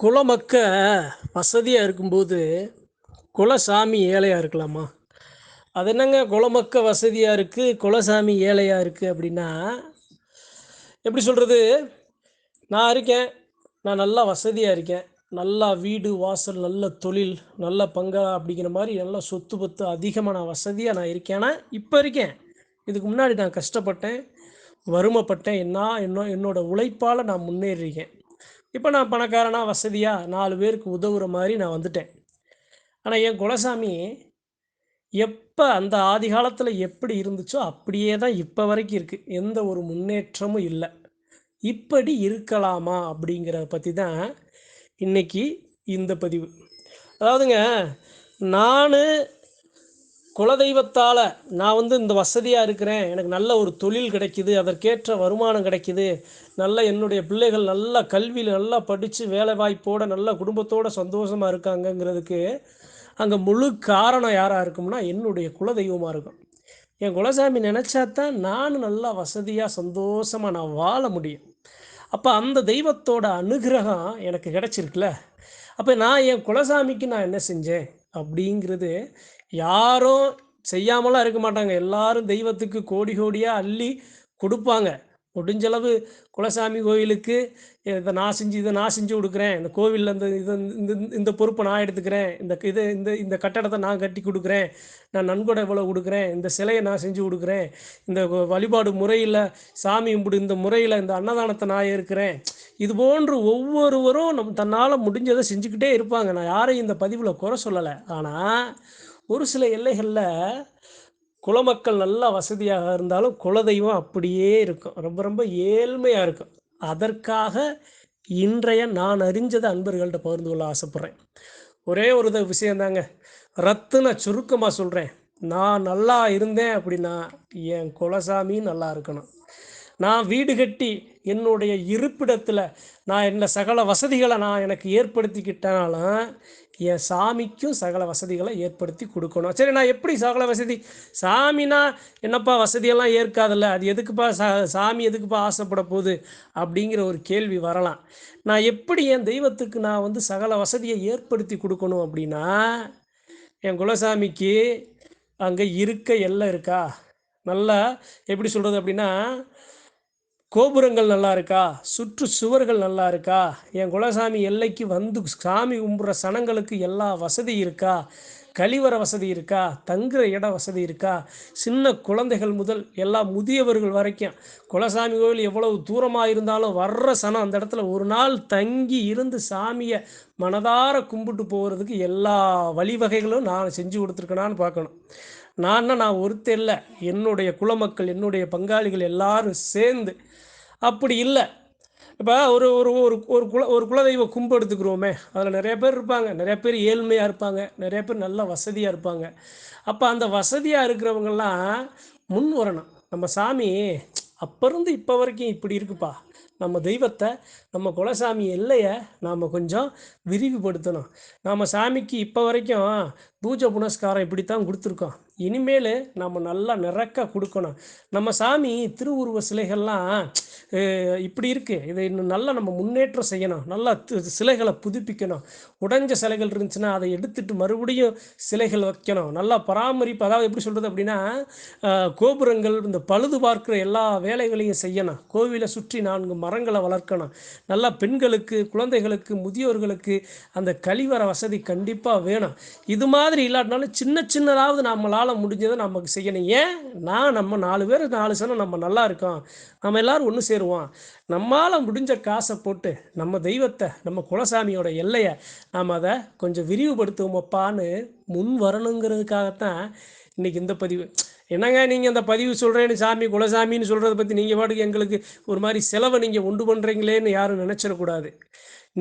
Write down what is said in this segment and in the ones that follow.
குலமக்க வசதியாக இருக்கும்போது குலசாமி ஏழையாக இருக்கலாமா? அது என்னங்க குலமக்க வசதியாக இருக்குது குலசாமி ஏழையாக இருக்குது அப்படின்னா எப்படி சொல்கிறது நான் இருக்கேன் நான் நல்லா வசதியாக இருக்கேன். நல்லா வீடு வாசல் நல்ல தொழில் நல்ல பங்களா அப்படிங்கிற மாதிரி நல்லா சொத்து பத்து அதிகமாக நான் வசதியாக நான் இருக்கேன். ஆனால் இப்போ இருக்கேன். இதுக்கு முன்னாடி நான் கஷ்டப்பட்டேன் வறுமைப்பட்டேன். என்ன என்ன என்னோடய உழைப்பால் நான் முன்னேறியிருக்கேன். இப்போ நான் பணக்காரனா வசதியாக நாலு பேருக்கு உதவுற மாதிரி நான் வந்துட்டேன். ஆனால் என் குலசாமி எப்போ அந்த ஆதி காலத்தில் எப்படி இருந்துச்சோ அப்படியே தான் இப்போ வரைக்கும் இருக்குது எந்த ஒரு முன்னேற்றமும் இல்லை. இப்படி இருக்கலாமா அப்படிங்கிறத பற்றி தான் இன்னைக்கு இந்த பதிவு. அதாவதுங்க நான் குலதெய்வத்தால் நான் வந்து இந்த வசதியாக இருக்கிறேன். எனக்கு நல்ல ஒரு தொழில் கிடைக்கிது. அதற்கேற்ற வருமானம் கிடைக்கிது. நல்ல என்னுடைய பிள்ளைகள் நல்லா கல்வியில் நல்லா படித்து வேலை வாய்ப்போட நல்ல குடும்பத்தோட சந்தோஷமாக இருக்காங்கங்கிறதுக்கு அங்கே முழு காரணம் யாராக இருக்கும்னா என்னுடைய குலதெய்வமாக இருக்கும். என் குலசாமி நினச்சா தான் நான் நல்லா வசதியாக சந்தோஷமாக நான் வாழ முடியும். அப்போ அந்த தெய்வத்தோட அனுகிரகம் எனக்கு கிடைச்சிருக்குல்ல. அப்போ நான் என் குலசாமிக்கு நான் என்ன செஞ்சேன்? அப்படிங்கிறது யாரும் செய்யாமலாம் இருக்க மாட்டாங்க. எல்லாரும் தெய்வத்துக்கு கோடி கோடியாக அள்ளி கொடுப்பாங்க. முடிஞ்சளவு குலசாமி கோயிலுக்கு இதை நான் செஞ்சு இதை நான் செஞ்சு கொடுக்குறேன். இந்த கோவிலில் இந்த இது இந்த இந்த பொறுப்பை நான் எடுத்துக்கிறேன். இந்த இது இந்த இந்த கட்டடத்தை நான் கட்டி கொடுக்குறேன். நான் நன்கொடை இவ்வளோ கொடுக்குறேன். இந்த சிலையை நான் செஞ்சு கொடுக்குறேன். இந்த வழிபாடு முறையில் சாமி கும்பிடு இந்த முறையில் இந்த அன்னதானத்தை நான் இருக்கிறேன் இது போன்று ஒவ்வொருவரும் நம் தன்னால் முடிஞ்சதை செஞ்சுக்கிட்டே இருப்பாங்க. நான் யாரையும் இந்த பதிவில் குறை சொல்லலை. ஆனால் ஒரு சில எல்லைகளில் குலமக்கள் நல்லா வசதியாக இருந்தாலும் குலதெய்வம் அப்படியே இருக்கும். ரொம்ப ரொம்ப ஏழ்மையாக இருக்கும். அதற்காக இன்றைய நான் அறிஞ்சதை அன்பர்கள்ட்ட பகிர்ந்து கொள்ள ஆசைப்பட்றேன். ஒரே ஒரு விஷயந்தாங்க. ரத்துன சுருக்கமாக சொல்கிறேன் நான் நல்லா இருந்தேன் அப்படின்னா என் குலசாமி நல்லா இருக்கணும். நான் வீடு கட்டி என்னுடைய இருப்பிடத்தில் நான் என்ன சகல வசதிகளை நான் எனக்கு ஏற்படுத்திக்கிட்டனாலும் என் சாமிக்கும் சகல வசதிகளை ஏற்படுத்தி கொடுக்கணும். சரி நான் எப்படி சகல வசதி? சாமினா என்னப்பா வசதியெல்லாம் ஏற்காதில்ல? அது எதுக்குப்பா சா சாமி எதுக்குப்பா ஆசைப்பட போகுது? அப்படிங்கிற ஒரு கேள்வி வரலாம். நான் எப்படி என் தெய்வத்துக்கு நான் வந்து சகல வசதியை ஏற்படுத்தி கொடுக்கணும் அப்படின்னா என் குலசாமிக்கு அங்கே இருக்க எல்லாம் இருக்கா? நல்லா எப்படி சொல்கிறது அப்படின்னா கோபுரங்கள் நல்லா இருக்கா? சுற்று சுவர்கள் நல்லா இருக்கா? என் குலசாமி எல்லைக்கு வந்து சாமி கும்பிட்ற சனங்களுக்கு எல்லா வசதி இருக்கா? கழிவற வசதி இருக்கா? தங்குற இட வசதி இருக்கா? சின்ன குழந்தைகள் முதல் எல்லா முதியவர்கள் வரைக்கும் குலசாமி கோவில் எவ்வளவு தூரமாக இருந்தாலும் வர்ற சனம் அந்த இடத்துல ஒரு நாள் தங்கி இருந்து சாமியை மனதார கும்பிட்டு போகிறதுக்கு எல்லா வழிவகைகளும் நான் செஞ்சு கொடுத்துருக்கேனான்னு பார்க்கணும். நான் நான் ஒருத்தர் இல்லை. என்னுடைய குலமக்கள் என்னுடைய பங்காளிகள் எல்லாரும் சேர்ந்து அப்படி இல்லை. இப்போ ஒரு ஒரு ஒரு ஒரு குல ஒரு குலதெய்வ கும்பு எடுத்துக்கிறோமே அதில் நிறைய பேர் இருப்பாங்க. நிறைய பேர் ஏழ்மையாக இருப்பாங்க. நிறைய பேர் நல்ல வசதியாக இருப்பாங்க. அப்போ அந்த வசதியாக இருக்கிறவங்கெல்லாம் முன் வரணும். நம்ம சாமி அப்போ இருந்து இப்போ வரைக்கும் இப்படி இருக்குப்பா. நம்ம தெய்வத்தை நம்ம குலசாமி எல்லையை நாம் கொஞ்சம் விரிவுபடுத்தணும். நாம் சாமிக்கு இப்போ வரைக்கும் பூஜை புனஸ்காரம் இப்படித்தான் கொடுத்துருக்கோம். இனிமேல் நம்ம நல்லா நிறக்க கொடுக்கணும். நம்ம சாமி திருவுருவ சிலைகள்லாம் இப்படி இருக்குது இதை இன்னும் நல்லா நம்ம முன்னேற்றம் செய்யணும். நல்லா சிலைகளை புதுப்பிக்கணும். உடைஞ்ச சிலைகள் இருந்துச்சுன்னா அதை எடுத்துட்டு மறுபடியும் சிலைகள் வைக்கணும். நல்லா பராமரிப்பு அதாவது எப்படி சொல்கிறது அப்படின்னா கோபுரங்கள் இந்த பழுது பார்க்குற எல்லா வேலைகளையும் செய்யணும். கோவிலை சுற்றி நான்கு மரங்களை வளர்க்கணும். நல்லா பெண்களுக்கு குழந்தைகளுக்கு முதியோர்களுக்கு அந்த கழிவற வசதி கண்டிப்பாக வேணும். இது மாதிரி மாதிரி இல்லாட்டினாலும் சின்ன சின்னதாவது நம்மளால் முடிஞ்சதை நமக்கு செய்யணும். ஏன்? நான் நம்ம நாலு பேர் நாலு சனம் நம்ம நல்லா இருக்கோம். நம்ம எல்லாரும் ஒன்று சேருவோம். நம்மளால் முடிஞ்ச காசை போட்டு நம்ம தெய்வத்தை நம்ம குலசாமியோட எல்லையை நாம் அதை கொஞ்சம் விரிவுபடுத்துவோமப்பான்னு முன் வரணுங்கிறதுக்காகத்தான் இன்னைக்கு இந்த பதிவு. என்னங்க நீங்கள் அந்த பதிவு சொல்கிறேன்னு சாமி குலசாமின்னு சொல்கிறத பற்றி நீங்கள் பாட்டுக்கு எங்களுக்கு ஒரு மாதிரி செலவை நீங்கள் உண்டு பண்ணுறீங்களேன்னு யாரும் நினச்சிடக்கூடாது.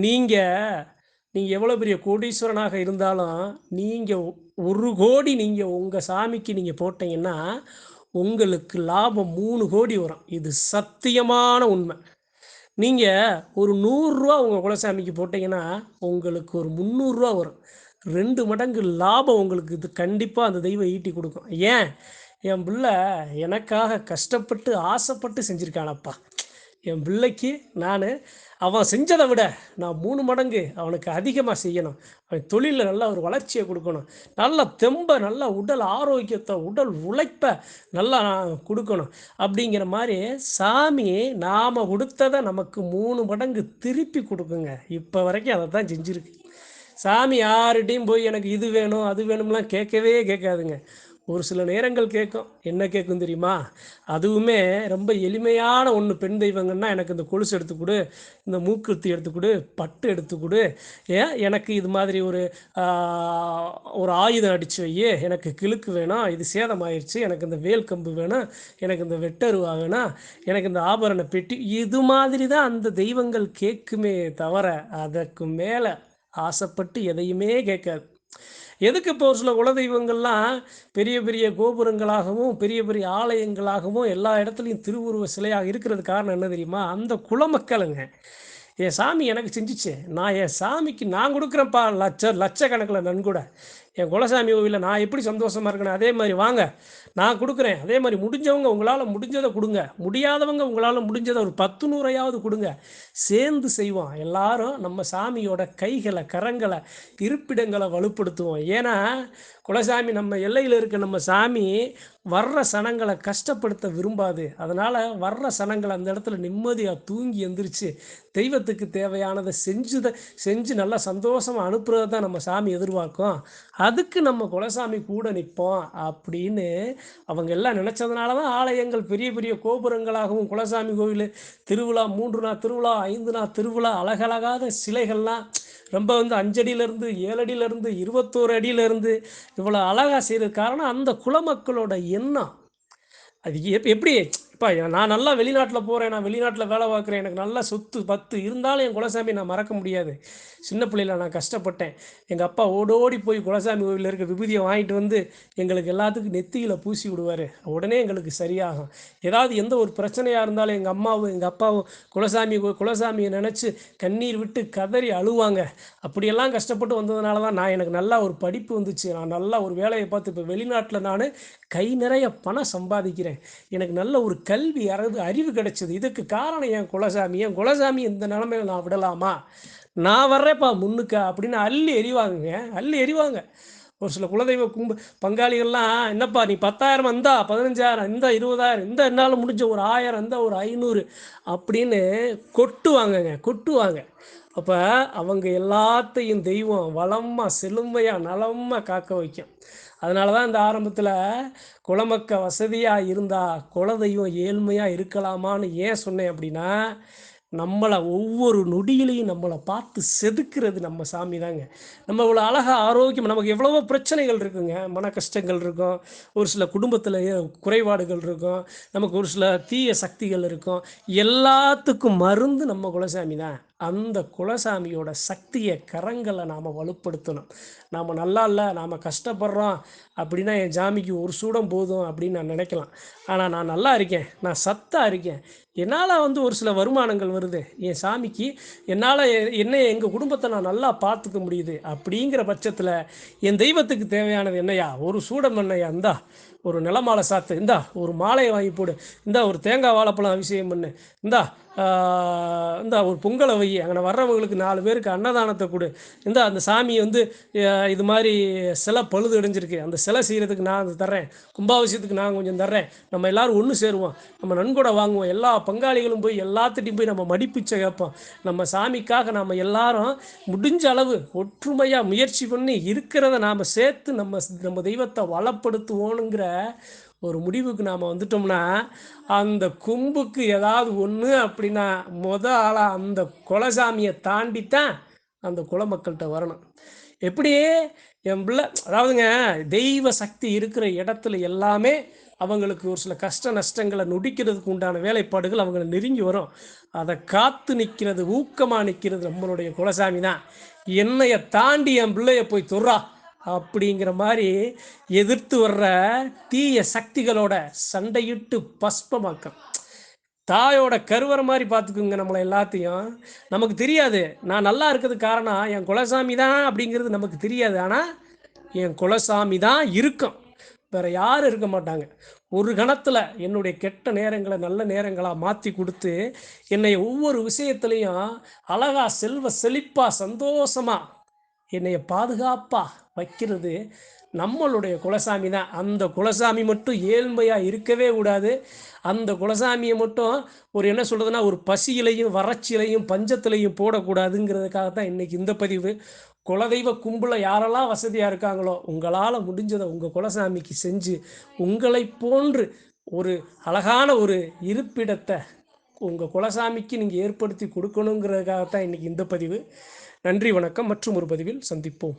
நீங்கள் நீங்கள் எவ்வளோ பெரிய கோடீஸ்வரனாக இருந்தாலும் நீங்கள் ஒரு கோடி நீங்கள் உங்கள் சாமிக்கு நீங்கள் போட்டீங்கன்னா உங்களுக்கு லாபம் மூணு கோடி வரும். இது சத்தியமான உண்மை. நீங்கள் ஒரு நூறுரூவா உங்கள் குலசாமிக்கு போட்டீங்கன்னா உங்களுக்கு ஒரு முந்நூறுரூவா வரும். ரெண்டு மடங்கு லாபம் உங்களுக்கு இது கண்டிப்பாக அந்த தெய்வம் ஈட்டி கொடுக்கும். ஏன்? என் பிள்ளை எனக்காக கஷ்டப்பட்டு ஆசைப்பட்டு செஞ்சுருக்கானப்பா. என் பிள்ளைக்கு நான் அவன் செஞ்சதை விட நான் மூணு மடங்கு அவனுக்கு அதிகமாக செய்யணும். அவன் தொழிலில் நல்ல ஒரு வளர்ச்சியை கொடுக்கணும். நல்ல தெம்பை நல்ல உடல் ஆரோக்கியத்தை உடல் உழைப்பை நல்லா கொடுக்கணும். அப்படிங்கிற மாதிரி சாமி நாம் கொடுத்ததை நமக்கு மூணு மடங்கு திருப்பி கொடுக்குங்க. இப்போ வரைக்கும் அதை தான் செஞ்சுருக்கு. சாமி யார்கிட்டையும் போய் எனக்கு இது வேணும் அது வேணும்லாம் கேட்கவே கேட்காதுங்க. ஒரு சில நேரங்கள் கேட்கும். என்ன கேட்கும் தெரியுமா? அதுவுமே ரொம்ப எளிமையான ஒன்று பெண் தெய்வங்கன்னா எனக்கு இந்த கொலுசு எடுத்து கொடு இந்த மூக்குத்தி எடுத்து கொடு பட்டு எடுத்து கொடு. ஏன் எனக்கு இது மாதிரி ஒரு ஒரு ஆயுதம் அடித்து வை எனக்கு கிழுக்கு வேணும் இது சேதம் ஆயிடுச்சு எனக்கு இந்த வேல் கம்பு வேணும் எனக்கு இந்த வெட்டருவா வேணும் எனக்கு இந்த ஆபரண பெட்டி இது மாதிரி தான் அந்த தெய்வங்கள் கேட்குமே தவிர அதற்கு மேலே ஆசைப்பட்டு எதையுமே கேட்காது. எதுக்கு இப்போ ஒரு சில குலதெய்வங்கள்லாம் பெரிய பெரிய கோபுரங்களாகவும் பெரிய பெரிய ஆலயங்களாகவும் எல்லா இடத்துலையும் திருவுருவ சிலையாக இருக்கிறது காரணம் என்ன தெரியுமா? அந்த குலமக்களுங்க என் சாமி எனக்கு செஞ்சிச்சு. நான் என் சாமிக்கு நான் கொடுக்குறேன்ப்பா லட்ச லட்சக்கணக்கில் நன்கொடை. என் குலசாமி கோவிலில் நான் எப்படி சந்தோஷமாக இருக்கணும்? அதே மாதிரி வாங்க நான் கொடுக்குறேன். அதே மாதிரி முடிஞ்சவங்க உங்களால் முடிஞ்சதை கொடுங்க. முடியாதவங்க உங்களால் முடிஞ்சதை ஒரு பத்து நூறையாவது கொடுங்க. சேர்ந்து செய்வோம். எல்லாரும் நம்ம சாமியோட கைகளை கரங்களை இருப்பிடங்களை வலுப்படுத்துவோம். ஏன்னா குலசாமி நம்ம எல்லையில் இருக்க நம்ம சாமி வர்ற சனங்களை கஷ்டப்படுத்த விரும்பாது. அதனால் வர்ற சனங்களை அந்த இடத்துல நிம்மதியாக தூங்கி எந்திரிச்சு தெய்வத்துக்கு தேவையானதை செஞ்சுத செஞ்சு நல்லா சந்தோஷமாக அனுப்புறதை தான் நம்ம சாமி எதிர்பார்க்கும். அதுக்கு நம்ம குலசாமி கூட நிற்போம் அப்படின்னு அவங்க எல்லாம் நினச்சதுனால தான் ஆலயங்கள் பெரிய பெரிய கோபுரங்களாகவும் குலசாமி கோவில் திருவிழா மூன்று நாள் திருவிழா ஐந்து நாள் திருவிழா அழகழகாத சிலைகள்லாம் ரொம்ப வந்து அஞ்சடியிலேருந்து ஏழடியிலேருந்து இருபத்தோரு அடியிலேருந்து இவ்வளோ அழகாக செய்கிறது காரணம் அந்த குலமக்களோட எண்ணம். அது எப் எப்படி இப்போ நான் நல்லா வெளிநாட்டில் போகிறேன் நான் வெளிநாட்டில் வேலை பார்க்குறேன் எனக்கு நல்லா சொத்து பத்து இருந்தாலும் என் குலசாமி நான் மறக்க முடியாது. சின்ன பிள்ளையில் நான் கஷ்டப்பட்டேன். எங்கள் அப்பா ஓடோடி போய் குலசாமி கோவிலில் இருக்க விபூதியை வாங்கிட்டு வந்து எங்களுக்கு எல்லாத்துக்கும் நெத்தியில் பூசி விடுவார். உடனே எங்களுக்கு சரியாகும். ஏதாவது எந்த ஒரு பிரச்சனையாக இருந்தாலும் எங்கள் அம்மாவும் எங்கள் அப்பாவும் குலசாமி கோ- குலசாமியை நினச்சி கண்ணீர் விட்டு கதறி அழுவாங்க. அப்படியெல்லாம் கஷ்டப்பட்டு வந்ததுனால தான் நான் எனக்கு நல்லா ஒரு படிப்பு வந்துச்சு. நான் நல்லா ஒரு வேலையை பார்த்து இப்போ வெளிநாட்டில் நான் கை நிறைய பணம் சம்பாதிக்கிறேன். எனக்கு நல்ல ஒரு கல்வி அறது அறிவு கிடைச்சது. இதுக்கு காரணம் என் குலசாமி? என் குலசாமி இந்த நிலமையில நான் விடலாமா? நான் வர்றேப்பா முன்னுக்கா அப்படின்னு அள்ளி எறிவாங்க அள்ளி எறிவாங்க. ஒரு சில குலதெய்வ கும்ப பங்காளிகள்லாம் என்னப்பா நீ பத்தாயிரம் இந்தா பதினஞ்சாயிரம் இந்த இருபதாயிரம் இந்த என்னால் முடிஞ்ச ஒரு ஆயிரம் இந்த ஒரு ஐநூறு அப்படின்னு கொட்டுவாங்கங்க. கொட்டுவாங்க. அப்போ அவங்க எல்லாத்தையும் தெய்வம் வளமாக செழுமையாக நலமாக காக்க வைக்கும். அதனால தான் இந்த ஆரம்பத்தில் குலமக்க வசதியாக இருந்தால் குலதெய்வம் ஏழ்மையாக இருக்கலாமான்னு ஏன் சொன்னேன் அப்படின்னா நம்மளை ஒவ்வொரு நொடியிலையும் நம்மளை பார்த்து செதுக்கிறது நம்ம சாமி தாங்க. நம்ம இவ்வளோ அழகாக ஆரோக்கியம் நமக்கு எவ்வளவோ பிரச்சனைகள் இருக்குங்க. மன கஷ்டங்கள் இருக்கும். ஒரு சில குடும்பத்தில் குறைபாடுகள் இருக்கும். நமக்கு ஒரு சில தீய சக்திகள் இருக்கும். எல்லாத்துக்கும் மருந்து நம்ம குலசாமி தான். அந்த குலசாமியோட சக்தியை கரங்களை நாம் வலுப்படுத்தணும். நாம் நல்லா இல்லை நாம் கஷ்டப்படுறோம் அப்படின்னா என் ஜாமிக்கு ஒரு சூடம் போதும் அப்படின்னு நான் நினைக்கலாம். ஆனால் நான் நல்லா இருக்கேன் நான் சத்தாக இருக்கேன். என்னால் வந்து ஒரு சில வருமானங்கள் வருது. என் சாமிக்கு என்னால் என்ன எங்கள் குடும்பத்தை நான் நல்லா பார்த்துக்க முடியுது அப்படிங்கிற பட்சத்தில் என் தெய்வத்துக்கு தேவையானது என்னையா? ஒரு சூடம் என்னையா? இந்தா ஒரு நிலமாலை சாத்து இந்தா ஒரு மாலையை வாங்கி போடு இந்தா ஒரு தேங்காய் வாழைப்பழம் அபிஷேகம் பண்ணு இந்தா இந்த ஒரு பொங்கலை வை. அங்கே வர்றவங்களுக்கு நாலு பேருக்கு அன்னதானத்தை கொடு. இந்த அந்த சாமி வந்து இது மாதிரி சிலை பழுது அடைஞ்சிருக்கு. அந்த சிலை செய்கிறதுக்கு நான் அது தர்றேன். கும்பாபிஷேகத்துக்கு நான் கொஞ்சம் தர்றேன். நம்ம எல்லாரும் ஒன்று சேருவோம். நம்ம நன்கொடை வாங்குவோம். எல்லா பங்காளிகளும் போய் எல்லாத்துட்டையும் போய் நம்ம மடிப்பிச்சை கேட்போம். நம்ம சாமிக்காக நம்ம எல்லாரும் முடிஞ்ச அளவு ஒற்றுமையாக முயற்சி பண்ணி இருக்கிறத நாம் சேர்த்து நம்ம நம்ம தெய்வத்தை வளப்படுத்துவோனுங்கிற ஒரு முடிவுக்கு நாம் வந்துட்டோம்னா அந்த கும்புக்கு ஏதாவது ஒன்று அப்படின்னா முத ஆளாக அந்த குலசாமியை தாண்டித்தான் அந்த குலமக்கள்கிட்ட வரணும். எப்படி? என் பிள்ளை அதாவதுங்க தெய்வ சக்தி இருக்கிற இடத்துல எல்லாமே அவங்களுக்கு ஒரு சில கஷ்ட நஷ்டங்களை நொடிக்கிறதுக்கு உண்டான வேலைப்பாடுகள் அவங்களை நெருங்கி வரும். அதை காத்து நிற்கிறது ஊக்கமாக நிற்கிறது நம்மளுடைய குலசாமி தான். என்னைய தாண்டி என் பிள்ளைய போய் தொடுறா. அப்படிங்கிற மாதிரி எதிர்த்து வர்ற தீய சக்திகளோட சண்டையிட்டு பஸ்பமாக்கம். தாயோட கருவறை மாதிரி பார்த்துக்குங்க நம்மளை எல்லாத்தையும். நமக்கு தெரியாது. நான் நல்லா இருக்கிறதுக்கு காரணம் என் குலசாமி தான் அப்படிங்கிறது நமக்கு தெரியாது. ஆனால் என் குலசாமி தான் இருக்கும். வேற யாரும் இருக்க மாட்டாங்க. ஒரு கணத்தில் என்னுடைய கெட்ட நேரங்களை நல்ல நேரங்களாக மாற்றி கொடுத்து என்னை ஒவ்வொரு விஷயத்துலையும் அழகா செல்வ செழிப்பாக சந்தோஷமாக என்னைய பாதுகாப்பாக வைக்கிறது. நம்மளுடைய குலசாமி தான். அந்த குலசாமி மட்டும் ஏழ்மையாக இருக்கவே கூடாது. அந்த குலசாமியை மட்டும் ஒரு என்ன சொல்கிறதுனா ஒரு பசியிலையும் வறட்சியிலையும் பஞ்சத்திலையும் போடக்கூடாதுங்கிறதுக்காக தான் இன்றைக்கி இந்த பதிவு. குலதெய்வ கும்பலில் யாரெல்லாம் வசதியாக இருக்காங்களோ உங்களால் முடிஞ்சதை உங்கள் குலசாமிக்கு செஞ்சு உங்களை போன்று ஒரு அழகான ஒரு இருப்பிடத்தை உங்கள் குலசாமிக்கு நீங்கள் ஏற்படுத்தி கொடுக்கணுங்கிறதுக்காகத்தான் இன்றைக்கி இந்த பதிவு. நன்றி வணக்கம். மற்றும் ஒரு பதிவில் சந்திப்போம்.